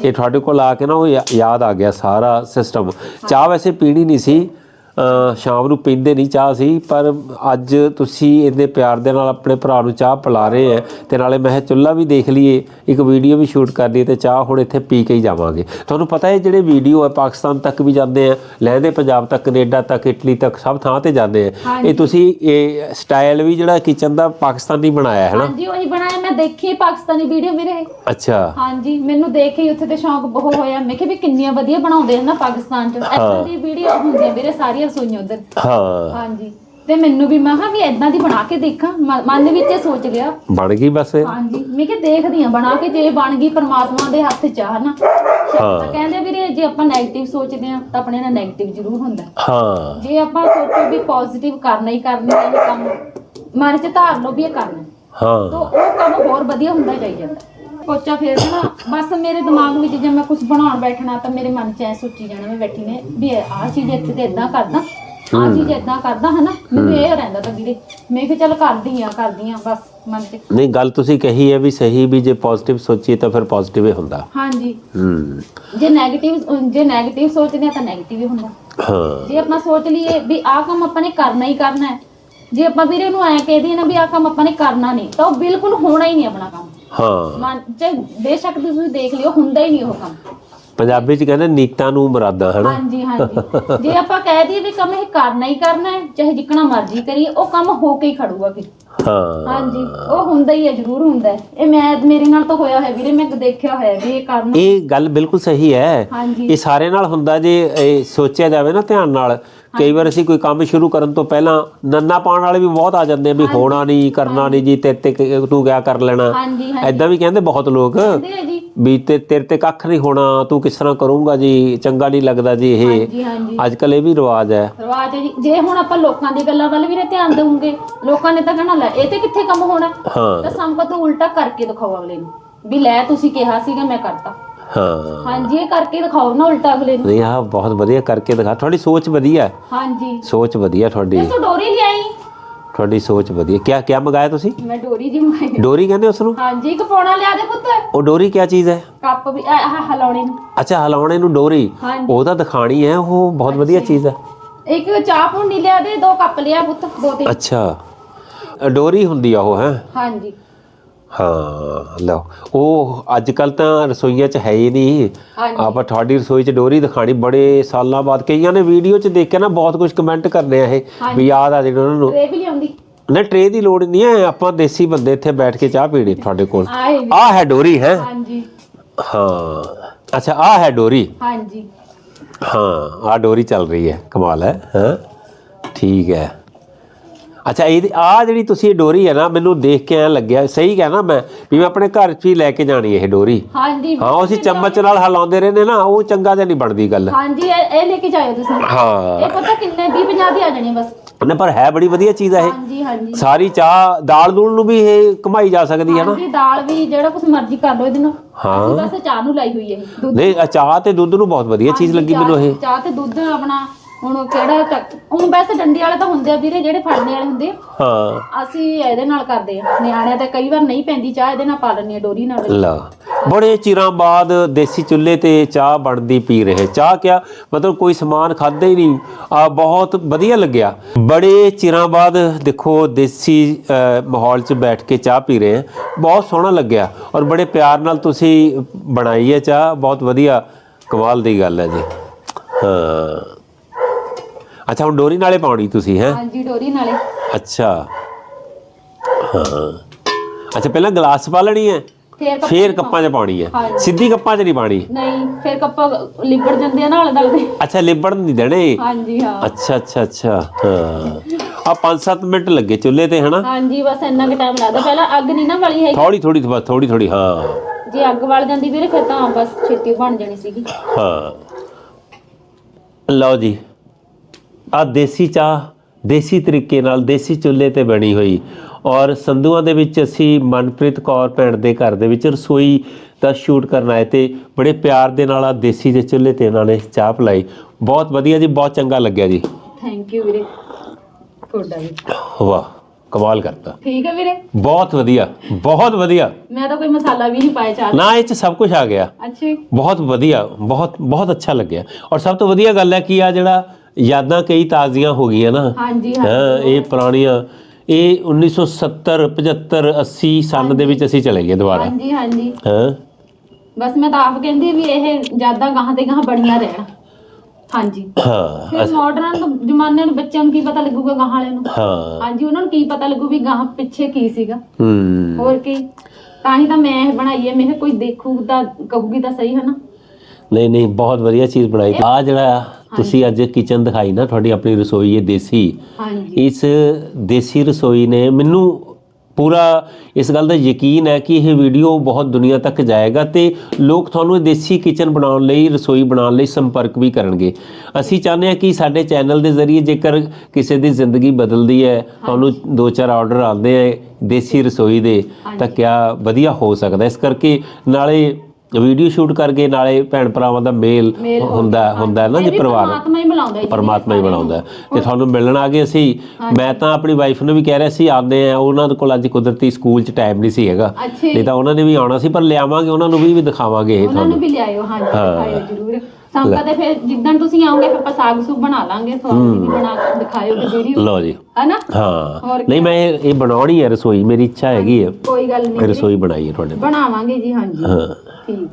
ਇਹ ਤੁਹਾਡੇ ਕੋਲ ਆ ਕੇ ਨਾ ਉਹ ਯਾਦ ਆ ਗਿਆ ਸਾਰਾ ਸਿਸਟਮ ਚਾਹ ਵੈਸੇ ਪੀਣੀ ਨਹੀਂ ਸੀ। ਸ਼ਾਮ ਨੂੰ ਪੀਂਦੇ ਨਹੀਂ ਚਾਹ ਸੀ ਪਰ ਅੱਜ ਤੁਸੀਂ ਇੰਨੇ ਪਿਆਰ ਦੇ ਨਾਲ ਆਪਣੇ ਭਰਾ ਨੂੰ ਚਾਹ ਪਿਲਾ ਰਹੇ ਹੈ ਤੇ ਨਾਲੇ ਮੈਂ ਚੁੱਲ੍ਹਾ ਵੀ ਦੇਖ ਲਈਏ ਇੱਕ ਵੀਡੀਓ ਵੀ ਸ਼ੂਟ ਕਰ ਲਈਏ ਤੇ ਚਾਹ ਹੁਣ ਇੱਥੇ ਪੀ ਕੇ ਹੀ ਜਾਵਾਂਗੇ। ਤੁਹਾਨੂੰ ਪਤਾ ਹੈ ਜਿਹੜੇ ਵੀਡੀਓ ਹੈ ਪਾਕਿਸਤਾਨ ਤੱਕ ਵੀ ਜਾਂਦੇ ਆ ਲਹਿੰਦੇ ਪੰਜਾਬ ਤੱਕ ਕੈਨੇਡਾ ਤੱਕ ਇਟਲੀ ਤੱਕ ਸਭ ਥਾਂ ਤੇ ਜਾਂਦੇ ਆ। ਇਹ ਤੁਸੀਂ ਇਹ ਸਟਾਈਲ ਵੀ ਜਿਹੜਾ ਕਿਚਨ ਦਾ ਪਾਕਿਸਤਾਨੀ ਬਣਾਇਆ ਹੈ ਨਾ? ਹਾਂਜੀ ਉਹੀ ਬਣਾਇਆ ਮੈਂ ਦੇਖੀ ਪਾਕਿਸਤਾਨੀ ਵੀਡੀਓ ਵੀਰੇ ਅੱਛਾ। ਹਾਂਜੀ ਮੈਨੂੰ ਦੇਖ ਕੇ ਹੀ ਉੱਥੇ ਤੇ ਸ਼ੌਂਕ ਬਹੁਤ ਹੋਇਆ। ਮੈਂ ਕਿਹਾ ਵੀ ਕਿੰਨੀਆਂ ਵਧੀਆ ਬਣਾਉਂਦੇ ਹਨ ਨਾ ਪਾਕਿਸਤਾਨ ਚ। ਦੀ ਵੀਡੀਓ ਹੁੰਦੀਆਂ ਵੀਰੇ ਸਾਰੀਆਂ ਰਸੋਈਆਂ ਉਧਰ। ਹਾਂ। ਹਾਂਜੀ। ਤੇ ਮੈਨੂੰ ਵੀ ਮੈਂ ਕਿਹਾ ਵੀ ਇਦਾਂ ਦੀ ਬਣਾ ਕੇ ਦੇਖਾਂ। ਮ- ਮਨ ਵਿੱਚ ਇਹ ਸੋਚ ਲਿਆ ਬਣ ਗਈ ਬਸ ਹਾਂਜੀ। ਮੈਂ ਕਿ ਦੇਖਦੀ ਆ ਬਣਾ ਕੇ ਜੇ ਬਣ ਗਈ ਪਰਮਾਤਮਾ ਦੇ ਹੱਥ ਚ ਆ ਨਾ ਤਾਂ ਕਹਿੰਦੇ ਵੀਰੇ ਜੇ ਆਪਾਂ 네ਗੇਟਿਵ ਸੋਚਦੇ ਆ ਤਾਂ ਆਪਣੇ ਨਾਲ 네ਗੇਟਿਵ ਜ਼ਰੂਰ ਹੁੰਦਾ। ਹਾਂ। ਜੇ ਆਪਾਂ ਸੋਚੋ ਵੀ ਪੋਜ਼ਿਟਿਵ ਕਰਨਾ ਹੀ ਕਰਨਾ ਇਹ ਕੰਮ ਮਨ ਚ ਧਾਰ ਲਓ ਵੀ ਇਹ ਕਰਨਾ। ਹਾਂ। ਤਾਂ ਉਹ ਕੰਮ ਹੋਰ ਵਧੀਆ ਹੁੰਦਾ ਜਾਈ ਜਾਂਦਾ। ਪੋਚਾ ਫੇਰ ਦੇਣਾ ਬਸ ਮੇਰੇ ਦਿਮਾਗ ਵਿੱਚ ਜੇ ਮੈਂ ਕੁਝ ਬਣਾਉਣ ਬੈਠਣਾ ਤਾਂ ਮੇਰੇ ਮਨ 'ਚ ਐ ਸੋਚੀ ਜਾਣਾ ਮੈਂ ਬੈਠੀ ਨੇ ਵੀ ਆਹ ਚੀਜ਼ ਇੱਥੇ ਤੇ ਇਦਾਂ ਕਰਦਾ ਆਹ ਚੀਜ਼ ਇਦਾਂ ਕਰਦਾ ਹਨਾ ਮੈਨੂੰ ਇਹ ਰਹਿੰਦਾ ਤਾਂ ਵੀਰੇ ਮੈਂ ਕਿਹਾ ਚੱਲ ਕਰਦੀ ਆ ਕਰਦੀ ਆ ਬਸ ਮਨ 'ਚ। ਨਹੀਂ ਗੱਲ ਤੁਸੀਂ ਕਹੀ ਹੈ ਵੀ ਸਹੀ ਵੀ ਜੇ ਪੋਜ਼ਿਟਿਵ ਸੋਚੀਏ ਤਾਂ ਫਿਰ ਪੋਜ਼ਿਟਿਵ ਹੀ ਹੁੰਦਾ। ਹਾਂਜੀ। ਹੂੰ। ਜੇ 네ਗੇਟਿਵ ਜੇ 네ਗੇਟਿਵ ਸੋਚਦੇ ਆ ਤਾਂ 네ਗੇਟਿਵ ਹੀ ਹੁੰਦਾ। ਹਾਂ। ਜੇ ਆਪਾਂ ਸੋਚ ਲਈਏ ਵੀ ਆਹ ਕੰਮ ਆਪਾਂ ਨੇ ਕਰਨਾ ਹੀ ਕਰਨਾ ਹੈ ਜੇ ਆਪਾਂ ਵੀਰੇ ਨੂੰ ਐ ਕਹਿ ਦਈਏ ਨਾ ਵੀ ਆਹ ਕੰਮ ਆਪਾਂ ਨੇ ਕਰਨਾ ਨਹੀਂ ਤਾਂ ਉਹ ਬਿਲਕੁਲ ਹੋਣਾ ਹੀ ਨਹੀਂ ਆਪਣਾ ਕੰਮ। ਹਾਂ। ਮਨ ਚ ਬੇਸ਼ੱਕ ਤੁਸੀਂ ਦੇਖ ਲਿਓ ਹੁੰਦਾ ਹੀ ਨਹੀਂ ਉਹ ਕੰਮ। ਪੰਜਾਬੀ ਚ ਕਹਿੰਦੇ ਨੀਤਾਂ ਨੂੰ ਮੁਰਾਦਾਂ ਹਨਾ? ਹਾਂਜੀ ਹਾਂਜੀ। ਜੇ ਆਪਾਂ ਕਹਿ ਦਈਏ ਵੀ ਕੰਮ ਇਹ ਕਰਨਾ ਹੀ ਕਰਨਾ ਹੈ ਚਾਹੇ ਜਿੱਕਣਾ ਮਰਜ਼ੀ ਕਰੀਏ ਉਹ ਕੰਮ ਹੋ ਕੇ ਹੀ ਖੜੂਗਾ ਫਿਰ। ਹਾਂ। ਹਾਂਜੀ ਉਹ ਹੁੰਦਾ ਹੀ ਹੈ ਜ਼ਰੂਰ ਹੁੰਦਾ ਹੈ। ਇਹ ਮੈਂ ਮੇਰੇ ਨਾਲ ਤਾਂ ਹੋਇਆ ਹੋਇਆ ਵੀਰੇ ਮੈਂ ਦੇਖਿਆ ਹੋਇਆ ਵੀ ਇਹ ਕਰਨਾ ਇਹ ਗੱਲ ਬਿਲਕੁਲ ਸਹੀ ਹੈ। ਹਾਂਜੀ। ਇਹ ਸਾਰੇ ਨਾਲ ਹੁੰਦਾ ਜੇ ਇਹ ਸੋਚਿਆ ਜਾਵੇ ਨਾ ਧਿਆਨ ਨਾਲ ਕਈ ਵਾਰ ਅਸੀਂ ਕੋਈ ਕੰਮ ਸ਼ੁਰੂ ਕਰਨ ਤੋਂ ਪਹਿਲਾਂ ਨੰਨਾ ਪਾਉਣ ਵਾਲੇ ਵੀ ਬਹੁਤ ਆ ਜਾਂਦੇ ਆ ਵੀ ਹੋਣਾ ਨਹੀਂ ਕਰਨਾ ਨਹੀਂ ਜੀ ਤੇ ਤੇ ਤੂੰ ਕਿਆ ਕਰ ਲੈਣਾ? ਐਦਾਂ ਵੀ ਕਹਿੰਦੇ ਬਹੁਤ ਲੋਕ ਵੀ ਤੇ ਤੇਰੇ ਤੇ ਕੱਖ ਨਹੀਂ ਹੋਣਾ ਤੂੰ ਕਿਸ ਤਰ੍ਹਾਂ ਕਰੂੰਗਾ ਜੀ ਚੰਗਾ ਨਹੀਂ ਲੱਗਦਾ ਜੀ ਇਹ। ਅੱਜ ਕੱਲ ਇਹ ਵੀ ਰਿਵਾਜ ਹੈ। ਰਵਾਜ ਹੈ ਜੀ। ਜੇ ਹੁਣ ਆਪਾਂ ਲੋਕਾਂ ਦੀ ਗੱਲਾਂ ਵੱਲ ਵੀ ਨਾ ਧਿਆਨ ਦੇਵਾਂਗੇ ਲੋਕਾਂ ਨੇ ਤਾਂ ਕਹਿਣਾ ਲੈ ਇਹ ਤੇ ਕਿੱਥੇ ਕੰਮ ਹੋਣਾ? ਹਾਂ। ਤਾਂ ਸੰਕਾ ਤੋਂ ਉਲਟਾ ਕਰਕੇ ਦਿਖਾਓ ਅਗਲੇ ਨੂੰ। ਵੀ ਲੈ ਤੁਸੀਂ ਕਿਹਾ ਸੀਗਾ ਮੈਂ ਕਰਤਾ। ਹਾਂ। ਹਾਂਜੀ ਇਹ ਕਰਕੇ ਦਿਖਾਓ ਨਾ ਉਲਟਾ ਅਗਲੇ ਨੂੰ। ਨਹੀਂ ਆਹ ਬਹੁਤ ਵਧੀਆ ਕਰਕੇ ਦਿਖਾ। ਤੁਹਾਡੀ ਸੋਚ ਵਧੀਆ ਹੈ। ਹਾਂਜੀ। ਸੋਚ ਵਧੀਆ ਤੁਹਾਡੀ। ਤੂੰ ਡੋਰੀ ਲਿਆਈ? ਤੁਹਾਡੀ ਸੋਚ ਵਧੀਆ। ਕਿਆ ਕਿਆ ਮੰਗਾਇਆ ਤੁਸੀਂ? ਮੈਂ ਡੋਰੀ ਜੀ ਮੰਗਾਈ। ਡੋਰੀ ਕਹਿੰਦੇ ਉਸ ਨੂੰ? ਹਾਂਜੀ ਇੱਕ ਪੌਣਾ ਲਿਆ ਦੇ ਪੁੱਤ। ਉਹ ਡੋਰੀ ਕਿਆ ਚੀਜ਼ ਹੈ? ਕੱਪ ਵੀ ਆਹ ਆਹ ਹਲਾਉਣੇ ਨੂੰ। ਅੱਛਾ ਹਲਾਉਣੇ ਨੂੰ ਡੋਰੀ। ਹਾਂਜੀ। ਉਹ ਤਾਂ ਦਿਖਾਣੀ ਹੈ। ਉਹ ਬਹੁਤ ਵਧੀਆ ਚੀਜ਼ ਹੈ। ਇੱਕ ਚਾਹ ਪੁੰਡੀ ਲਿਆ ਦੇ ਦੋ ਕੱਪ ਲਿਆ ਪੁੱਤ ਦੋ ਤਿੰਨ। ਅੱਛਾ। ਅ, ਡੋਰੀ ਹੁੰਦੀ ਆ ਉਹ ਹੈ? ਹਾਂਜੀ। ਹਾਂ ਲਓ। ਉਹ ਅੱਜ ਕੱਲ ਤਾਂ ਰਸੋਈਆਂ 'ਚ ਹੈ ਹੀ ਨਹੀਂ। ਆਪਾਂ ਤੁਹਾਡੀ ਰਸੋਈ 'ਚ ਡੋਰੀ ਦਿਖਾਣੀ ਬੜੇ ਸਾਲਾਂ ਬਾਅਦ ਕਈਆਂ ਨੇ ਵੀਡੀਓ 'ਚ ਦੇਖ ਕੇ ਨਾ ਬਹੁਤ ਕੁਝ ਕਮੈਂਟ ਕਰਨੇ ਆ ਇਹ ਵੀ ਯਾਦ ਆ ਜਿਹੜਾ ਉਹਨਾਂ ਨੂੰ। ਟਰੇ ਵੀ ਲਿਆਉਂਦੀ। ਨਾ ਟਰੇ ਦੀ ਲੋੜ ਨਹੀਂ ਹੈ। ਆਪਾਂ ਦੇਸੀ ਬੰਦੇ ਇੱਥੇ ਬੈਠ ਕੇ ਚਾਹ ਪੀਣੀ ਤੁਹਾਡੇ ਕੋਲ। ਆਹ ਹੈ ਡੋਰੀ ਹੈ? ਹਾਂਜੀ। ਹਾਂ। ਅੱਛਾ ਆਹ ਹੈ ਡੋਰੀ। ਹਾਂਜੀ। ਹਾਂ ਆਹ ਡੋਰੀ ਚੱਲ ਰਹੀ ਹੈ। ਕਮਾਲ ਹੈ ਹਾਂ? ਠੀਕ ਹੈ। ਅੱਛਾ ਇਹ ਆ ਜਿਹੜੀ ਤੁਸੀਂ ਡੋਰੀ ਹੈ ਨਾ ਮੈਨੂੰ ਦੇਖ ਕੇ ਐ ਲੱਗਿਆ ਸਹੀ ਕਹਿਣਾ ਮੈਂ ਵੀ ਮੈਂ ਆਪਣੇ ਘਰ 'ਚ ਹੀ ਲੈ ਕੇ ਜਾਣੀ ਇਹ ਡੋਰੀ। ਹਾਂਜੀ। ਹਾਂ ਉਹ ਅਸੀਂ ਚਮਚ ਨਾਲ ਹਿਲਾਉਂਦੇ ਰਹਿੰਦੇ ਨਾ ਉਹ ਚੰਗਾ ਜਿਹਾ ਨਹੀਂ ਬਣਦੀ ਗੱਲ। ਹਾਂਜੀ ਇਹ ਇਹ ਲੈ ਕੇ ਜਾਇਓ ਤੁਸੀਂ। ਹਾਂ। ਇਹ ਪਤਾ ਕਿੰਨੇ 20 50 ਦੀ ਆ ਜਾਣੀ ਬਸ। ਉਹਨੇ ਪਰ ਹੈ ਬੜੀ ਵਧੀਆ ਚੀਜ਼ ਹੈ ਇਹ। ਹਾਂਜੀ ਹਾਂਜੀ। ਸਾਰੀ ਚਾਹ ਦਾਲ ਦੂਲ ਨੂੰ ਵੀ ਇਹ ਕਮਾਈ ਜਾ ਸਕਦੀ ਹੈ ਨਾ। ਹਾਂਜੀ ਦਾਲ ਵੀ ਜਿਹੜਾ ਕੁਝ ਮਰਜ਼ੀ ਕਰ ਲਓ ਇਹਦੇ ਨਾਲ। ਹਾਂ। ਅਸੀਂ ਬਸ ਚਾਹ ਨੂੰ ਲਾਈ ਹੋਈ ਹੈ ਇਹ ਦੁੱਧ ਨਹੀਂ ਚਾਹ ਤੇ ਦੁੱਧ ਨੂੰ ਬਹੁਤ ਵਧੀਆ ਚੀਜ਼ ਲੱਗੀ ਚਾਹ- ਮੈਨੂੰ ਇਹ ਚਾਹ ਤੇ ਦੁੱਧ ਆਪਣਾ ਹੁਣ ਕਿਹੜਾ ਚੱਕ- ਹੁਣ ਵੈਸੇ ਡੰਡੀ ਵਾਲੇ ਤਾਂ ਹੁੰਦੇ ਆ ਵੀਰੇ ਜਿਹੜੇ ਫੜਨੇ ਵਾਲੇ ਹੁੰਦੇ ਆ। ਹਾਂ। ਅਸੀਂ ਇਹਦੇ ਨਾਲ ਕਰਦੇ ਆ। ਨਿਆਣਿਆਂ ਤੇ ਕਈ ਵਾਰ ਨਹੀਂ ਪੈਂਦੀ ਚਾਹ ਇਹਦੇ ਨਾਲ ਪਾ ਲੈਣੀ ਆ ਡੋਰੀ ਨਾਲ। ਲਾ ਬੜੇ ਚਿਰਾਂ ਬਾਅਦ ਦੇਸੀ ਚੁੱਲ੍ਹੇ ਤੇ ਚਾਹ ਬਣਦੀ ਪੀ ਰਹੇ। ਚਾਹ ਕਿਆ? ਮਤਲਬ ਕੋਈ ਸਮਾਨ ਖਾਦਾ ਹੀ ਨਹੀਂ। ਆ ਬਹੁਤ ਵਧੀਆ ਲੱਗਿਆ। ਬੜੇ ਚਿਰਾਂ ਬਾਅਦ ਦੇਖੋ ਦੇਸੀ ਅ, ਮਾਹੌਲ 'ਚ ਬੈਠ ਕੇ ਚਾਹ ਪੀ ਰਹੇ ਹਾਂ ਬਹੁਤ ਸੋਹਣਾ ਲੱਗਿਆ। ਔਰ ਬੜੇ ਪਿਆਰ ਨਾਲ ਤੁਸੀਂ ਬਣਾਈ ਹੈ ਚਾਹ। ਬਹੁਤ ਵਧੀਆ ਕਮਾਲ ਦੀ ਗੱਲ ਹੈ ਜੀ। ਹਾਂ। ਅੱਛਾ ਹੁਣ ਡੋਰੀ ਨਾਲੇ ਪਾਉਣੀ ਤੁਸੀਂ ਹੈ? ਹਾਂਜੀ ਡੋਰੀ ਨਾਲੇ। ਅੱਛਾ। ਹਾਂ। ਅੱਛਾ ਪਹਿਲਾਂ ਗਲਾਸ ਪਾ ਲੈਣੀ ਹੈ ਫੇਰ ਕੱਪ- ਫੇਰ ਕੱਪਾਂ 'ਚ ਪਾਣੀ ਹੈ। ਹਾਂਜੀ। ਸਿੱਧੀ ਕੱਪਾਂ 'ਚ ਨਹੀਂ ਪਾਣੀ ਨਹੀਂ ਫੇਰ ਕੱਪਾ ਲਿਬੜ ਜਾਂਦੇ ਆ ਨਾਲ ਨਾਲ ਦੇ। ਅੱਛਾ ਲਿਬੜਨ ਨਹੀਂ ਦੇਣੇ? ਹਾਂਜੀ ਹਾਂ। ਅੱਛਾ ਅੱਛਾ ਅੱਛਾ ਹਾਂ। ਆ 5-7 ਮਿੰਟ ਲੱਗੇ ਚੁੱਲ੍ਹੇ ਤੇ ਹਨਾ? ਹਾਂਜੀ ਬਸ ਇੰਨਾ ਕੁ ਟਾਈਮ ਲੱਗਦਾ। ਪਹਿਲਾਂ ਅੱਗ ਨਹੀਂ ਨਾ ਬਲੀ ਹੈਗੀ। ਥੋੜੀ ਥੋੜੀ ਬਸ ਥੋੜੀ ਥੋੜੀ ਹਾਂ। ਜੇ ਅੱਗ ਵੱਲ ਜਾਂਦੀ ਵੀਰੇ ਫਿਰ ਤਾਂ ਬਸ ਛੇਤੀ ਬਣ ਜਾਣੀ ਸੀਗੀ। ਹਾਂ। ਲਓ ਜੀ। ਆ ਦੇਸੀ ਚਾਹ ਦੇਸੀ ਤਰੀਕੇ ਨਾਲ ਦੇਸੀ ਚੁੱਲ੍ਹੇ ਤੇ ਬਣੀ ਹੋਈ। ਔਰ ਸੰਧੂਆਂ ਦੇ ਵਿੱਚ ਅਸੀਂ ਮਨਪ੍ਰੀਤ ਕੌਰ ਭੈਣ ਦੇ ਘਰ ਦੇ ਵਿੱਚ ਰਸੋਈ ਦਾ ਸ਼ੂਟ ਕਰਨ ਆਏ ਤੇ ਬੜੇ ਪਿਆਰ ਦੇ ਨਾਲ ਆ ਦੇਸੀ ਦੇ ਚੁੱਲ੍ਹੇ ਤੇ ਉਹਨਾਂ ਨੇ ਚਾਹ ਪਲਾਈ। ਬਹੁਤ ਵਧੀਆ ਜੀ ਬਹੁਤ ਚੰਗਾ ਲੱਗਿਆ ਜੀ। ਥੈਂਕ ਯੂ ਵੀਰੇ। ਤੁਹਾਡਾ ਵੀ। ਵਾਹ ਕਮਾਲ ਕਰਤਾ। ਠੀਕ ਹੈ ਵੀਰੇ? ਬਹੁਤ ਵਧੀਆ ਬਹੁਤ ਵਧੀਆ। ਮੈਂ ਤਾਂ ਕੋਈ ਮਸਾਲਾ ਵੀ ਨਹੀਂ ਪਾਇਆ ਚਾਹ। ਨਾ ਇਹ ਚ ਸਭ ਕੁਝ ਆ ਗਿਆ। ਅੱਛਾ। ਬਹੁਤ ਵਧੀਆ ਬਹੁਤ ਬਹੁਤ ਅੱਛਾ ਲੱਗਿਆ। ਔਰ ਸਭ ਤੋਂ ਵਧੀਆ ਗੱਲ ਹੈ ਕਿ ਆ ਜਿਹੜਾ ਯਾਦਾਂ ਕਈ ਤਾਜ਼ੀਆਂ ਹੋ ਗਈਆਂ ਨਾ। ਹਾਂਜੀ ਹਾਂ ਇਹ ਪੁਰਾਣੀਆਂ। ਇਹ 1970 75 80 ਸਨ ਦੇ ਵਿੱਚ ਅਸੀਂ ਚਲੇ ਗਏ ਦੁਬਾਰਾ। ਹਾਂਜੀ ਹਾਂਜੀ। ਹਾਂ। ਬਸ ਮੈਂ ਤਾਂ ਆਪ ਕਹਿੰਦੀ ਵੀ ਇਹ ਜ਼ਿਆਦਾ ਗਾਹਾਂ ਤੇ ਗਾਹਾਂ ਬੜੀਆਂ ਰਹਿਣ। ਹਾਂਜੀ। ਹਾਂ ਫਿਰ ਮਾਡਰਨ ਜ਼ਮਾਨੇ ਨੂੰ ਬੱਚਿਆਂ ਨੂੰ ਕੀ ਪਤਾ ਲੱਗੂਗਾ ਗਾਹਾਂ ਵਾਲਿਆਂ ਨੂੰ? ਹਾਂ। ਹਾਂਜੀ ਉਹਨਾਂ ਨੂੰ ਕੀ ਪਤਾ ਲੱਗੂ ਵੀ ਗਾਹਾਂ ਪਿੱਛੇ ਕੀ ਸੀਗਾ? ਹੂੰ। ਹੋਰ ਕੀ? ਤਾਂ ਹੀ ਤਾਂ ਮੈਂ ਇਹ ਬਣਾਈ ਹੈ। ਮੈਂ ਕਿਹਾ ਕੋਈ ਦੇਖੂ ਤਾਂ ਕਹੂਗੀ ਤਾਂ ਸਹੀ ਹੈ ਨਾ ਨਹੀਂ ਨਹੀਂ ਬਹੁਤ ਵਧੀਆ ਚੀਜ਼ ਬਣਾਈ। ਆ ਜਿਹੜਾ ਤੁਸੀਂ ਅੱਜ ਕਿਚਨ ਦਿਖਾਈ ਨਾ ਤੁਹਾਡੀ ਆਪਣੀ ਰਸੋਈ ਹੈ ਦੇਸੀ। ਹਾਂਜੀ। ਇਸ ਦੇਸੀ ਰਸੋਈ ਨੇ ਮੈਨੂੰ ਪੂਰਾ ਇਸ ਗੱਲ ਦਾ ਯਕੀਨ ਹੈ ਕਿ ਇਹ ਵੀਡੀਓ ਬਹੁਤ ਦੁਨੀਆ ਤੱਕ ਜਾਏਗਾ ਤੇ ਲੋਕ ਤੁਹਾਨੂੰ ਇਹ ਦੇਸੀ ਕਿਚਨ ਬਣਾਉਣ ਲਈ ਰਸੋਈ ਬਣਾਉਣ ਲਈ ਸੰਪਰਕ ਵੀ ਕਰਨਗੇ। ਅਸੀਂ ਚਾਹੁੰਦੇ ਹਾਂ ਕਿ ਸਾਡੇ ਚੈਨਲ ਦੇ ਜ਼ਰੀਏ ਜੇਕਰ ਕਿਸੇ ਦੀ ਜ਼ਿੰਦਗੀ ਬਦਲਦੀ ਹੈ ਤੁਹਾਨੂੰ ਦੋ ਚਾਰ ਆਰਡਰ ਆਉਂਦੇ ਆ ਦੇਸੀ ਰਸੋਈ ਦੇ ਤਾਂ ਕਿਆ ਵਧੀਆ ਹੋ ਸਕਦਾ। ਇਸ ਕਰਕੇ ਨਾਲੇ ਵੀਡੀਓ ਸ਼ੂਟ ਕਰਕੇ ਨਾਲੇ ਭੈਣ ਭਰਾਵਾਂ ਦਾ ਮੇਲ ਹੁੰਦਾ ਹੁੰਦਾ ਹੈ ਨਾ ਜੀ ਪਰਿਵਾਰ। ਪਰਮਾਤਮਾ ਹੀ ਬੁਲਾਉਂਦਾ ਜੀ ਪਰਮਾਤਮਾ ਹੀ ਬਣਾਉਂਦਾ। ਤੇ ਤੁਹਾਨੂੰ ਮਿਲਣ ਆ ਗਏ ਅਸੀਂ। ਮੈਂ ਤਾਂ ਆਪਣੀ ਵਾਈਫ ਨੂੰ ਵੀ ਕਹਿ ਰਿਹਾ ਸੀ ਆਉਂਦੇ ਆ ਉਹਨਾਂ ਦੇ ਕੋਲ ਅੱਜ ਕੁਦਰਤੀ ਸਕੂਲ 'ਚ ਟਾਈਮ ਨਹੀਂ ਸੀ ਹੈਗਾ। ਨਹੀਂ ਤਾਂ ਉਹਨਾਂ ਨੇ ਵੀ ਆਉਣਾ ਸੀ ਪਰ ਲਿਆਵਾਂਗੇ ਉਹਨਾਂ ਨੂੰ ਵੀ ਵੀ ਦਿਖਾਵਾਂਗੇ ਇਹ ਉਹਨਾਂ ਨੂੰ ਤੁਹਾਨੂੰ। ਵੀ ਲਿਆਇਓ ਹਾਂਜੀ ਹਾਂ। ਦਿਖਾਇਓ ਜ਼ਰੂਰ। ਸੰਪਾ ਤੇ ਫਿਰ ਜਿੱਦਣ ਤੁਸੀਂ ਆਓਗੇ ਫਿਰ ਆਪਾਂ ਸਾਗ ਸੂਗ ਬਣਾ ਲਾਂਗੇ ਤੁਹਾਨੂੰ ਵੀ ਬਣਾ ਕੇ ਦਿਖਾਇਓ ਵੀਡੀਓ ਲਓ ਜੀ। ਹੈਨਾ? ਹਾਂ। ਨਹੀਂ ਮੈਂ ਇਹ ਇਹ ਬਣਾਉਣੀ ਹੈ ਰਸੋਈ ਮੇਰੀ ਇੱਛਾ ਹੈਗੀ ਹੈ ਕੋਈ ਗੱਲ ਨਹੀਂ ਰਸੋਈ ਬਣਾਈ ਹੈ ਤੁਹਾਡੇ ਬਣਾਵਾਂਗੇ ਜੀ ਹਾਂਜੀ। ਹਾਂ। ਠੀਕ